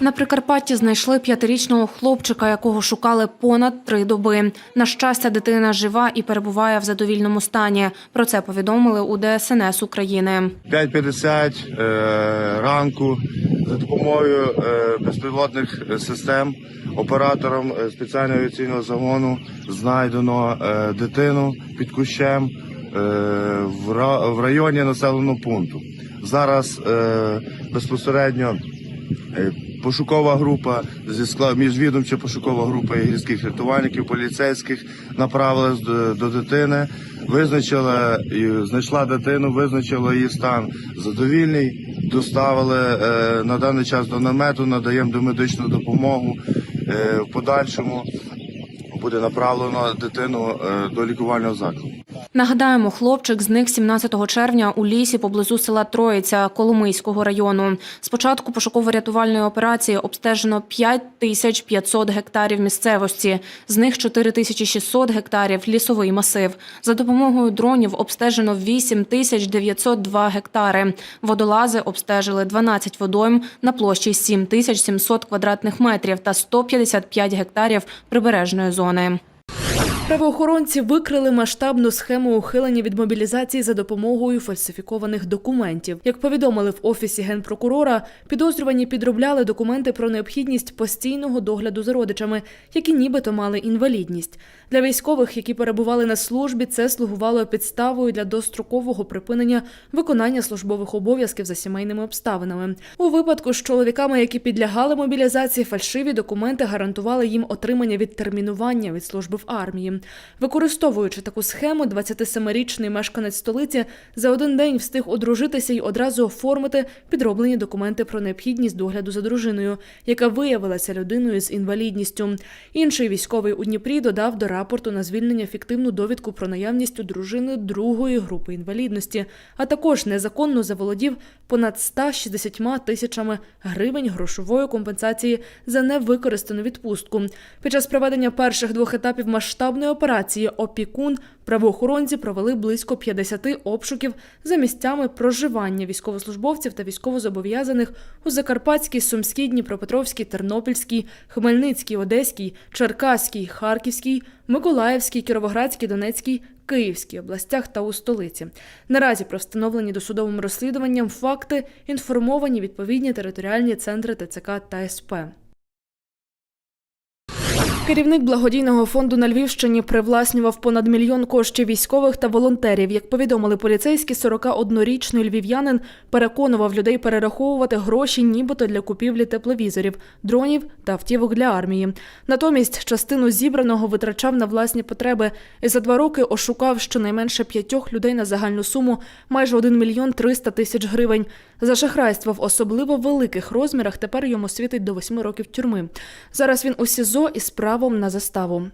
На Прикарпатті знайшли п'ятирічного хлопчика, якого шукали понад три доби. На щастя, дитина жива і перебуває в задовільному стані. Про це повідомили у ДСНС України. 5.50 е, ранку за допомогою е, безпілотних систем оператором е, спеціального авіаційного загону знайдено е, дитину під кущем е, в, ра- в районі населеного пункту. Зараз безпосередньо пошукова група зі складу міжвідомча пошукова група гірських рятувальників, поліцейських направилась до, до дитини, визначила знайшла дитину, визначила її стан задовільний, доставили е, на даний час до намету, надаємо домедичну допомогу. Е, в подальшому буде направлено дитину е, до лікувального закладу. Нагадаємо, хлопчик зник 17 червня у лісі поблизу села Троїця Коломийського району. Спочатку пошуково-рятувальної операції обстежено 5500 гектарів місцевості, з них 4600 гектарів лісовий масив. За допомогою дронів обстежено 8902 гектари. Водолази обстежили 12 водойм на площі 7700 квадратних метрів та 155 гектарів прибережної зони. Правоохоронці викрили масштабну схему ухилення від мобілізації за допомогою фальсифікованих документів. Як повідомили в офісі генпрокурора, підозрювані підробляли документи про необхідність постійного догляду за родичами, які нібито мали інвалідність. Для військових, які перебували на службі, це слугувало підставою для дострокового припинення виконання службових обов'язків за сімейними обставинами. У випадку з чоловіками, які підлягали мобілізації, фальшиві документи гарантували їм отримання відтермінування від служби в армії. Використовуючи таку схему, 27-річний мешканець столиці за один день встиг одружитися і одразу оформити підроблені документи про необхідність догляду за дружиною, яка виявилася людиною з інвалідністю. Інший військовий у Дніпрі додав до рапорту на звільнення фіктивну довідку про наявність у дружини другої групи інвалідності, а також незаконно заволодів понад 160 тисячами гривень грошової компенсації за невикористану відпустку. Під час проведення перших двох етапів масштабної операції Опікун правоохоронці провели близько 50 обшуків за місцями проживання військовослужбовців та військовозобов'язаних у Закарпатській, Сумській, Дніпропетровській, Тернопільській, Хмельницькій, Одеській, Черкаській, Харківській, Миколаївській, Кіровоградській, Донецькій. Київській областях та у столиці наразі про встановлені досудовим розслідуванням факти інформовані відповідні територіальні центри ТЦК та СП. Керівник благодійного фонду на Львівщині привласнював понад мільйон коштів військових та волонтерів. Як повідомили поліцейські, 41-річний львів'янин переконував людей перераховувати гроші, нібито для купівлі тепловізорів, дронів та автівок для армії. Натомість частину зібраного витрачав на власні потреби і за два роки ошукав щонайменше п'ятьох людей на загальну суму майже 1 мільйон 300 тисяч гривень. За шахрайство в особливо великих розмірах тепер йому світить до восьми років тюрми. Зараз він у СІЗО із правом на заставу.